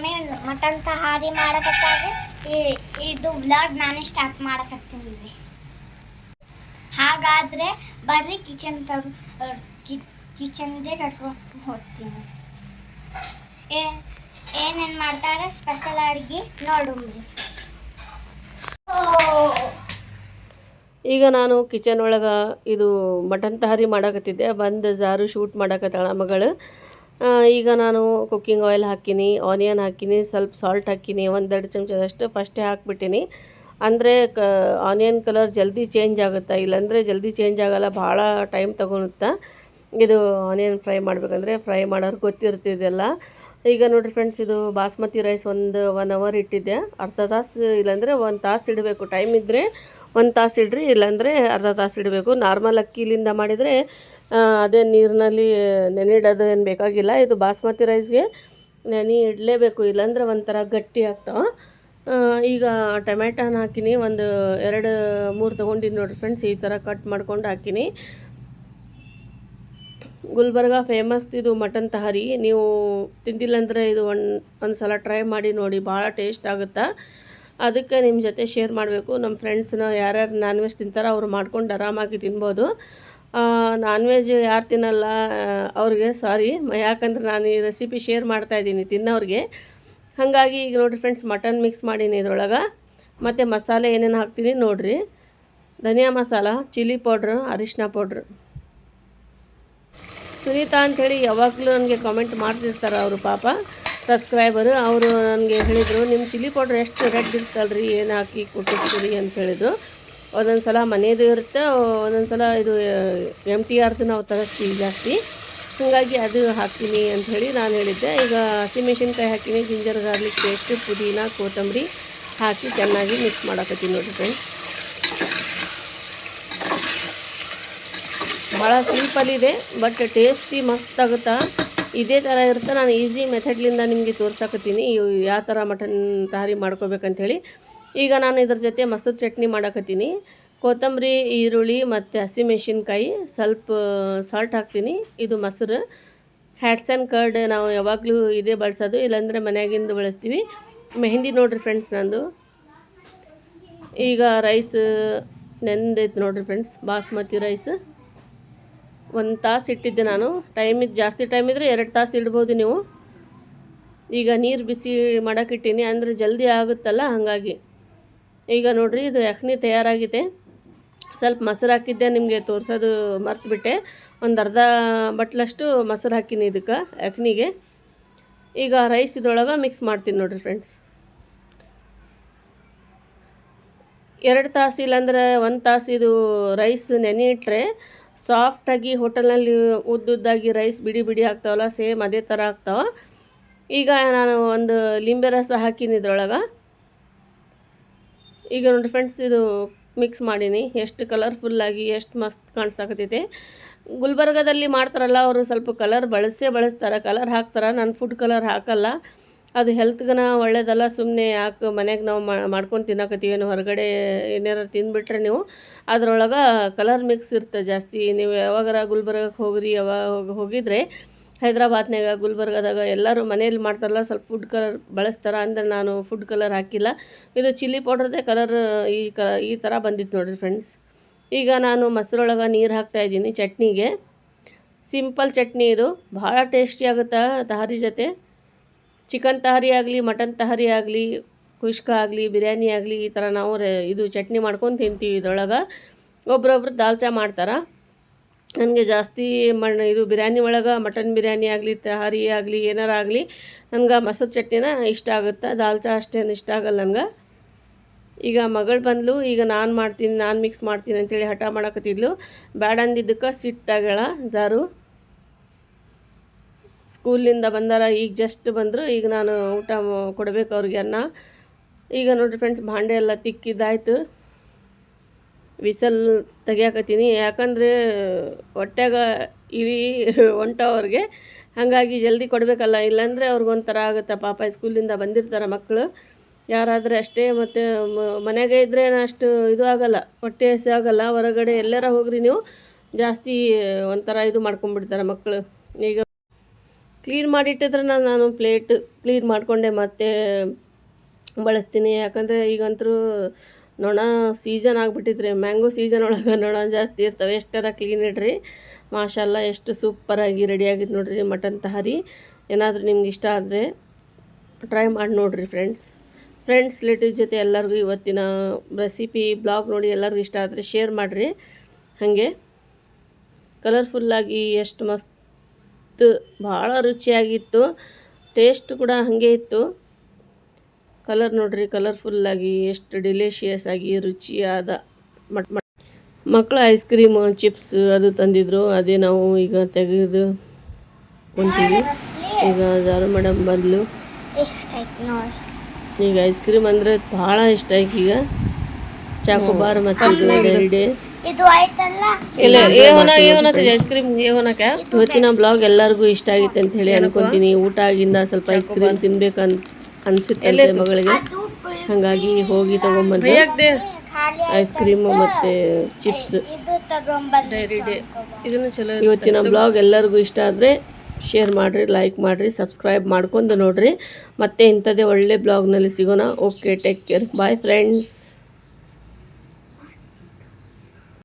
ತಹಾರಿ ಮಾಡಕತ್ತಾಗ ಈ- ಇದು ಬ್ಲಾಗ್ ನಾನೇ ಸ್ಟಾರ್ಟ್ ಮಾಡಕತ್ತೀನಿ ಹಾಗಾದ್ರೆ ಬರ್ರಿ ಕಿಚನ್ ಕಿಚನ್ಗೆ ಕಟ್ಕೊಂಡು ಹೋಗ್ತೀನಿ. ಏ, ಏನೇನು ಮಾಡ್ತಾರೆ ಸ್ಪೆಷಲ್ ಅಡುಗೆ ನೋಡುಮ್ರಿ ಈಗ ನಾನು ಕಿಚನ್ ಒಳಗೆ ಇದು ಮಟನ್ ತಹಾರಿ ಮಾಡಕತ್ತಿದ್ದೆ. ಬಂದು ಜಾರು ಶೂಟ್ ಮಾಡಕತ್ತಾಳ ಮಗಳು. ಈಗ ನಾನು ಕುಕ್ಕಿಂಗ್ ಆಯಿಲ್ ಹಾಕೀನಿ ಆನಿಯನ್ ಹಾಕಿನಿ, ಸ್ವಲ್ಪ ಸಾಲ್ಟ್ ಹಾಕೀನಿ, ಒಂದೆರಡು ಚಮಚದಷ್ಟು ಫಸ್ಟೇ ಹಾಕ್ಬಿಟ್ಟಿನಿ. ಅಂದರೆ ಕ ಆನಿಯನ್ ಕಲರ್ ಜಲ್ದಿ ಚೇಂಜ್ ಆಗುತ್ತೆ? ಇಲ್ಲಾಂದರೆ ಜಲ್ದಿ ಚೇಂಜ್ ಆಗೋಲ್ಲ, ಭಾಳ ಟೈಮ್ ತೊಗೊಳುತ್ತೆ? ಇದು ಆನಿಯನ್ ಫ್ರೈ ಮಾಡಬೇಕಂದ್ರೆ ಫ್ರೈ ಮಾಡೋರು ಗೊತ್ತಿರ್ತಿದೆಲ್ಲ ಈಗ ನೋಡಿರಿ ಫ್ರೆಂಡ್ಸ್ ಇದು ಬಾಸ್ಮತಿ ರೈಸ್ ಒಂದು ಒನ್ ಅವರ್ ಇಟ್ಟಿದ್ದೆ. ಅರ್ಧ ತಾಸು ಇಲ್ಲಾಂದರೆ ಒಂದು ತಾಸು ಇಡಬೇಕು. ಟೈಮ್ ಇದ್ದರೆ ಒಂದು ತಾಸು ಇಡ್ರಿ, ಇಲ್ಲಾಂದರೆ ಅರ್ಧ ತಾಸು ಇಡಬೇಕು. ನಾರ್ಮಲ್ ಅಕ್ಕಿಲಿಂದ ಮಾಡಿದರೆ ಅದೇ ನೀರಿನಲ್ಲಿ ನೆನೆಯಿಡೋದು ಏನು ಬೇಕಾಗಿಲ್ಲ. ಇದು ಬಾಸ್ಮತಿ ರೈಸ್ಗೆ ನೆನೆ ಇಡಲೇಬೇಕು. ಇಲ್ಲಾಂದ್ರೆ ಒಂಥರ ಗಟ್ಟಿ ಆಗ್ತಾವೆ. ಈಗ ಟೊಮೆಟೋನ ಹಾಕಿನಿ. ಒಂದು ಎರಡು, ಮೂರು ತೊಗೊಂಡಿನಿ ನೋಡಿರಿ ಫ್ರೆಂಡ್ಸ್ ಈ ಥರ ಕಟ್ ಮಾಡ್ಕೊಂಡು ಹಾಕಿನಿ. ಗುಲ್ಬರ್ಗ ಫೇಮಸ್ ಇದು ಮಟನ್ ತಹರಿ. ನೀವು ತಿಂದಿಲ್ಲ ಅಂದರೆ ಇದು ಒಂದು ಒಂದು ಸಲ ಟ್ರೈ ಮಾಡಿ ನೋಡಿ. ಭಾಳ ಟೇಸ್ಟ್ ಆಗುತ್ತೆ? ಅದಕ್ಕೆ ನಿಮ್ಮ ಜೊತೆ ಶೇರ್ ಮಾಡಬೇಕು. ನಮ್ಮ ಫ್ರೆಂಡ್ಸ್ನ ಯಾರ್ಯಾರು ನಾನ್ ವೆಜ್ ತಿಂತಾರೋ ಅವ್ರು ಮಾಡ್ಕೊಂಡು ಆರಾಮಾಗಿ ತಿನ್ಬೋದು. ನಾನ್ ವೆಜ್ ಯಾರು ತಿನ್ನಲ್ಲ ಅವ್ರಿಗೆ ಸಾರಿ ಯಾಕಂದ್ರೆ ನಾನು ಈ ರೆಸಿಪಿ ಶೇರ್ ಮಾಡ್ತಾಯಿದ್ದೀನಿ ತಿನ್ನೋರಿಗೆ. ಹಾಗಾಗಿ ಈಗ ನೋಡಿರಿ ಫ್ರೆಂಡ್ಸ್ ಮಟನ್ ಮಿಕ್ಸ್ ಮಾಡೀನಿ ಇದ್ರೊಳಗೆ. ಮತ್ತು ಮಸಾಲೆ ಏನೇನು ಹಾಕ್ತೀನಿ ನೋಡಿರಿ. ಧನಿಯಾ ಮಸಾಲ ಚಿಲ್ಲಿ ಪೌಡ್ರ್ ಅರಿಶಿನ ಪೌಡ್ರ್ ಸುನೀತಾ ಅಂಥೇಳಿ ಯಾವಾಗಲೂ ನನಗೆ ಕಾಮೆಂಟ್ ಮಾಡ್ತಿರ್ತಾರೆ ಅವರು ಪಾಪ. ಸಬ್ಸ್ಕ್ರೈಬರು ಅವರು ನನಗೆ ಹೇಳಿದರು ನಿಮ್ಮ ಚಿಲ್ಲಿ ಪೌಡ್ರ್ ಎಷ್ಟು ರೆಡ್ ಇರ್ತಲ್ರಿ? ಏನು ಹಾಕಿ ಕೊಟ್ಟಿರ್ತೀರಿ? ಅಂತ ಹೇಳಿದರು. ಒಂದೊಂದು ಸಲ ಮನೆಯದು ಇರುತ್ತೆ ಒಂದೊಂದು ಸಲ ಇದು ಎಂ ಟಿ ಆರ್ದು ನಾವು ತರಿಸ್ತೀವಿ ಜಾಸ್ತಿ. ಹಾಗಾಗಿ ಅದು ಹಾಕ್ತೀನಿ ಅಂತ ಹೇಳಿ ನಾನು ಹೇಳಿದ್ದೆ. ಈಗ ಹಸಿಮೆಣಸಿನ್ಕಾಯಿ ಹಾಕಿನಿ ಜಿಂಜರ್, ಗಾರ್ಲಿಕ್ ಪೇಸ್ಟ್, ಪುದೀನ, ಕೊತ್ತಂಬರಿ ಹಾಕಿ ಚೆನ್ನಾಗಿ ಮಿಕ್ಸ್ ಮಾಡಕತ್ತೀನಿ ನೋಡಿ ಫ್ರೆಂಡ್ಸ್ ಭಾಳ ಸಿಂಪಲ್ ಇದೆ ಬಟ್ ಟೇಸ್ಟಿ ಮಸ್ತ್ ಆಗುತ್ತಾ? ಇದೇ ಥರ ಇರುತ್ತೆ. ನಾನು ಈಸಿ ಮೆಥಡ್ಲಿಂದ ನಿಮಗೆ ತೋರ್ಸಕತ್ತೀನಿ. ಯಾವ ಥರ ಮಟನ್ ತಹಾರಿ ಮಾಡ್ಕೋಬೇಕಂಥೇಳಿ ಈಗ ನಾನು ಇದ್ರ ಜೊತೆ ಮೊಸರು ಚಟ್ನಿ ಮಾಡಕತ್ತೀನಿ. ಕೊತ್ತಂಬರಿ, ಈರುಳ್ಳಿ ಮತ್ತು ಹಸಿಮೆಣಸಿನ್ಕಾಯಿ ಸ್ವಲ್ಪ ಸಾಲ್ಟ್ ಹಾಕ್ತೀನಿ. ಇದು ಮೊಸರು. ಹ್ಯಾಟ್ಸ್ ಕರ್ಡ್ ನಾವು ಯಾವಾಗಲೂ ಇದೇ ಬಳಸೋದು. ಇಲ್ಲಾಂದರೆ ಮನೆಯಾಗಿಂದು ಬಳಸ್ತೀವಿ. ಮೆಹಂದಿ ನೋಡ್ರಿ ಫ್ರೆಂಡ್ಸ್ ನಂದು. ಈಗ ರೈಸ್ ನೆಂದೈತೆ ನೋಡ್ರಿ ಫ್ರೆಂಡ್ಸ್ ಬಾಸ್ಮತಿ ರೈಸ್ ಒಂದು ತಾಸು ಇಟ್ಟಿದ್ದೆ ನಾನು. ಟೈಮ್ ಇದು, ಜಾಸ್ತಿ ಟೈಮ್ ಇದ್ದರೆ ಎರಡು ತಾಸು ಇಡ್ಬೋದು ನೀವು. ಈಗ ನೀರು ಬಿಸಿ ಮಾಡೋಕ್ಕಿಟ್ಟೀನಿ ಅಂದರೆ ಜಲ್ದಿ ಆಗುತ್ತಲ್ಲ, ಹಾಗಾಗಿ. ಈಗ ನೋಡ್ರಿ ಇದು ಯಖ್ನಿ ತಯಾರಾಗಿದೆ. ಸ್ವಲ್ಪ ಮೊಸರು ಹಾಕಿದ್ದೆ, ನಿಮಗೆ ತೋರಿಸೋದು ಮರೆತುಬಿಟ್ಟೆ. ಒಂದು ಅರ್ಧ ಬಟ್ಲಷ್ಟು ಮೊಸರು ಹಾಕಿನಿ ಇದಕ್ಕೆ ಯಕ್ನಿಗೆ ಈಗ ರೈಸ್ ಇದ್ರೊಳಗೆ ಮಿಕ್ಸ್ ಮಾಡ್ತೀನಿ ನೋಡಿರಿ ಫ್ರೆಂಡ್ಸ್ ಎರಡು ತಾಸು ಇಲ್ಲಾಂದ್ರೆ ಒಂದು ತಾಸು ಇದು ರೈಸ್ ನೆನೆ ಇಟ್ಟರೆ ಸಾಫ್ಟಾಗಿ ಹೋಟೆಲ್ನಲ್ಲಿ ಉದ್ದುದ್ದಾಗಿ ರೈಸ್ ಬಿಡಿ ಬಿಡಿ ಆಗ್ತಾವಲ್ಲ, ಸೇಮ್ ಅದೇ ಥರ ಆಗ್ತಾವೆ. ಈಗ ನಾನು ಒಂದು ಲಿಂಬೆ ರಸ ಹಾಕಿನಿ ಇದ್ರೊಳಗೆ. ಈಗ ನೋಡಿ ಫ್ರೆಂಡ್ಸ್ ಇದು ಮಿಕ್ಸ್ ಮಾಡೀನಿ. ಎಷ್ಟು ಕಲರ್ಫುಲ್ಲಾಗಿ ಎಷ್ಟು ಮಸ್ತ್ ಕಾಣಿಸಾಕತ್ತೈತೆ. ಗುಲ್ಬರ್ಗದಲ್ಲಿ ಮಾಡ್ತಾರಲ್ಲ ಅವರು ಸ್ವಲ್ಪ ಕಲರ್ ಬಳಸೇ ಬಳಸ್ತಾರೆ. ಕಲರ್ ಹಾಕ್ತಾರೆ. ನಾನು ಫುಡ್ ಕಲರ್ ಹಾಕಲ್ಲ. ಅದು ಹೆಲ್ತ್ಗನ ಒಳ್ಳೇದಲ್ಲ. ಸುಮ್ಮನೆ ಯಾಕೆ ಮನೆಗೆ ನಾವು ಮಾಡ್ಕೊಂಡು ತಿನ್ನಕತ್ತೀವೇನು ಹೊರಗಡೆ ಏನಾರು ತಿಂದುಬಿಟ್ರೆ ನೀವು ಅದರೊಳಗೆ ಕಲರ್ ಮಿಕ್ಸ್ ಇರುತ್ತೆ ಜಾಸ್ತಿ. ನೀವು ಯಾವಾಗಾರ ಗುಲ್ಬರ್ಗಕ್ಕೆ ಹೋಗ್ರಿ, ಯಾವಾಗ ಹೋಗಿದ್ರೆ ಹೈದ್ರಾಬಾದ್ನಾಗ ಗುಲ್ಬರ್ಗದಾಗ ಎಲ್ಲರೂ ಮನೆಯಲ್ಲಿ ಮಾಡ್ತಾರಲ್ಲ, ಸ್ವಲ್ಪ ಫುಡ್ ಕಲರ್ ಬಳಸ್ತಾರೆ ಅಂದ್ರೆ ನಾನು ಫುಡ್ ಕಲರ್ ಹಾಕಿಲ್ಲ. ಇದು ಚಿಲ್ಲಿ ಪೌಡ್ರದೇ ಕಲರ್ ಈ ಕ, ಈ ಥರ ಬಂದಿತ್ತು ನೋಡಿರಿ ಫ್ರೆಂಡ್ಸ್ ಈಗ ನಾನು ಮೊಸರೊಳಗೆ ನೀರು ಹಾಕ್ತಾಯಿದ್ದೀನಿ ಚಟ್ನಿಗೆ. ಸಿಂಪಲ್ ಚಟ್ನಿ ಇದು. ಭಾಳ ಟೇಸ್ಟಿ ಆಗುತ್ತೆ ತಹರಿ ಜೊತೆ? ಚಿಕನ್ ತಹರಿ ಆಗಲಿ ಮಟನ್ ತಹರಿ ಆಗಲಿ, ಕುಷ್ಕ ಆಗಲಿ, ಬಿರಿಯಾನಿ ಆಗಲಿ ಈ ಥರ ನಾವು ಇದು ಚಟ್ನಿ ಮಾಡ್ಕೊಂಡು ತಿಂತೀವಿ ಇದ್ರೊಳಗೆ. ಒಬ್ರೊಬ್ರು ದಾಲ್ಚಾ ಮಾಡ್ತಾರೆ. ನನಗೆ ಜಾಸ್ತಿ ಮಣ್ಣು ಇದು ಬಿರಿಯಾನಿ ಒಳಗೆ ಮಟನ್ ಬಿರಿಯಾನಿ ಆಗಲಿ, ತಹಾರಿ ಆಗಲಿ, ಏನಾರ ಆಗಲಿ ನನಗೆ ಮೊಸರು ಚಟ್ನಿನ ಇಷ್ಟ ಆಗುತ್ತೆ? ದಾಲ್ಚಾ ಅಷ್ಟೇನು ಇಷ್ಟ ಆಗಲ್ಲ ನನಗೆ ಈಗ ಮಗಳು ಬಂದಳು ಈಗ ನಾನು ಮಾಡ್ತೀನಿ, ನಾನು ಮಿಕ್ಸ್ ಮಾಡ್ತೀನಿ ಅಂತೇಳಿ ಹಠ ಮಾಡಕತ್ತಿದ್ಲು. ಬ್ಯಾಡ ಅಂದಿದ್ದಕ್ಕೆ ಸಿಟ್ಟಾಗಳ ಜಾರು ಸ್ಕೂಲಿಂದ ಬಂದಾರ, ಈಗ ಜಸ್ಟ್ ಬಂದರು, ಈಗ ನಾನು ಊಟ ಕೊಡ್ಬೇಕು ಅವ್ರಿಗೆ ಅನ್ನ. ಈಗ ನೋಡಿರಿ ಫ್ರೆಂಡ್ಸ್ ಭಾಂಡೆ ಎಲ್ಲ ತಿಕ್ಕಿದ್ದಾಯ್ತು. ವಿಸಲ್ ತೆಗಿಯಾಕತ್ತೀನಿ. ಯಾಕಂದರೆ ಹೊಟ್ಯಾಗ ಇಲಿ ಹೊಂಟವ್ರಿಗೆ ಹಾಗಾಗಿ ಜಲ್ದಿ ಕೊಡಬೇಕಲ್ಲ. ಇಲ್ಲಾಂದರೆ ಅವ್ರಿಗೊಂಥರ ಆಗುತ್ತೆ. ಪಾಪ ಸ್ಕೂಲಿಂದ ಬಂದಿರ್ತಾರೆ ಮಕ್ಕಳು ಯಾರಾದರೆ ಅಷ್ಟೇ ಮತ್ತು ಮನೆಗೆ ಇದ್ದರೆ ಅಷ್ಟು ಇದು ಆಗಲ್ಲ. ಹೊಟ್ಟೆ ಹಸಿ ಆಗಲ್ಲ. ಹೊರಗಡೆ ಎಲ್ಲಾರ ಹೋಗ್ರಿ ನೀವು. ಜಾಸ್ತಿ ಒಂಥರ ಇದು ಮಾಡ್ಕೊಂಡ್ಬಿಡ್ತಾರೆ ಮಕ್ಕಳು ಈಗ ಕ್ಲೀನ್ ಮಾಡಿಟ್ಟಿದ್ರೆ ನಾನು ಪ್ಲೇಟ್ ಕ್ಲೀನ್ ಮಾಡಿಕೊಂಡೆ ಮತ್ತೆ ಬಳಸ್ತೀನಿ. ಯಾಕಂದರೆ ಈಗಂತರೂ ನೊಣ ಸೀಸನ್ ಆಗಿಬಿಟ್ಟಿದ್ರಿ ಮ್ಯಾಂಗೋ ಸೀಸನ್ ಒಳಗೆ ನೊಣ ಜಾಸ್ತಿ ಇರ್ತವೆ. ಎಷ್ಟರ ಕ್ಲೀನ್ ಇಡ್ರಿ. ಮಾಷಲ್ಲ ಎಷ್ಟು ಸೂಪರಾಗಿ ರೆಡಿ ಆಗಿದ್ದು ನೋಡ್ರಿ ಮಟನ್ ತಹರಿ. ಏನಾದರೂ ನಿಮ್ಗೆ ಇಷ್ಟ ಆದರೆ ಟ್ರೈ ಮಾಡಿ ನೋಡಿರಿ ಫ್ರೆಂಡ್ಸ್ ಫ್ರೆಂಡ್ಸ್ ರಿಲೇಟಿವ್ಸ್ ಜೊತೆ ಎಲ್ಲರಿಗೂ ಇವತ್ತಿನ ರೆಸಿಪಿ ಬ್ಲಾಗ್ ನೋಡಿ ಎಲ್ಲರಿಗೂ ಇಷ್ಟ ಆದರೆ ಶೇರ್ ಮಾಡಿರಿ. ಹಾಗೆ ಕಲರ್ಫುಲ್ಲಾಗಿ ಎಷ್ಟು ಮಸ್ತ್, ಭಾಳ ರುಚಿಯಾಗಿತ್ತು. ಟೇಸ್ಟ್ ಕೂಡ ಹಾಗೆ ಇತ್ತು. ಕಲರ್ ನೋಡ್ರಿ ಕಲರ್ಫುಲ್ಲಾಗಿ ಎಷ್ಟು ಡಿಲೇಷಿಯಸ್ ಆಗಿ ರುಚಿಯಾದ ಮಟ್ ಮಕ್ಕಳು ಐಸ್ ಕ್ರೀಮ್ ಚಿಪ್ಸ್ ಅದು ತಂದಿದ್ರು. ಅದೇ ನಾವು ಈಗ ತೆಗೆದು ಕುಂತೀವಿ ಈಗ ಜಾರು ಮೇಡಮ್ ಬಂದ್ಲು. ಈಗ ಐಸ್ ಕ್ರೀಮ್ ಅಂದ್ರೆ ಭಾಳ ಇಷ್ಟ ಆಯ್ತು ಈಗ. ಚಾಕೋಬಾರ್ ಮತ್ತು ಡೈರಿ ಡೇ ಇಲ್ಲ ಏವನ ಏವನ ಐಸ್ ಕ್ರೀಮ್ ಏವನಕ ಇವತ್ತಿನ ಬ್ಲಾಗ್ ಎಲ್ಲರಿಗೂ ಇಷ್ಟ ಆಗಿತ್ತು ಅಂತ ಹೇಳಿ ಅನ್ಕೊಂತೀನಿ. ಊಟ ಆಗಿಂದ ಸ್ವಲ್ಪ ಐಸ್ ಕ್ರೀಮ್ ತಿನ್ಬೇಕಂತ ಅನ್ಸಿತ್ತಂತೆ ಮಗಳಿಗೆ. ಹಾಗಾಗಿ ಹೋಗಿ ತಗೊಂಬಂದೆ ಐಸ್ ಕ್ರೀಮ್ ಮತ್ತೆ ಚಿಪ್ಸ್. ಇವತ್ತಿನ ಬ್ಲಾಗ್ ಎಲ್ಲರಿಗೂ ಇಷ್ಟ ಆದರೆ ಶೇರ್ ಮಾಡಿರಿ ಲೈಕ್ ಮಾಡಿರಿ ಸಬ್ಸ್ಕ್ರೈಬ್ ಮಾಡ್ಕೊಂಡು ನೋಡ್ರಿ. ಮತ್ತೆ ಇಂಥದ್ದೇ ಒಳ್ಳೆ ಬ್ಲಾಗ್ನಲ್ಲಿ ಸಿಗೋಣ. Okay take care bye friends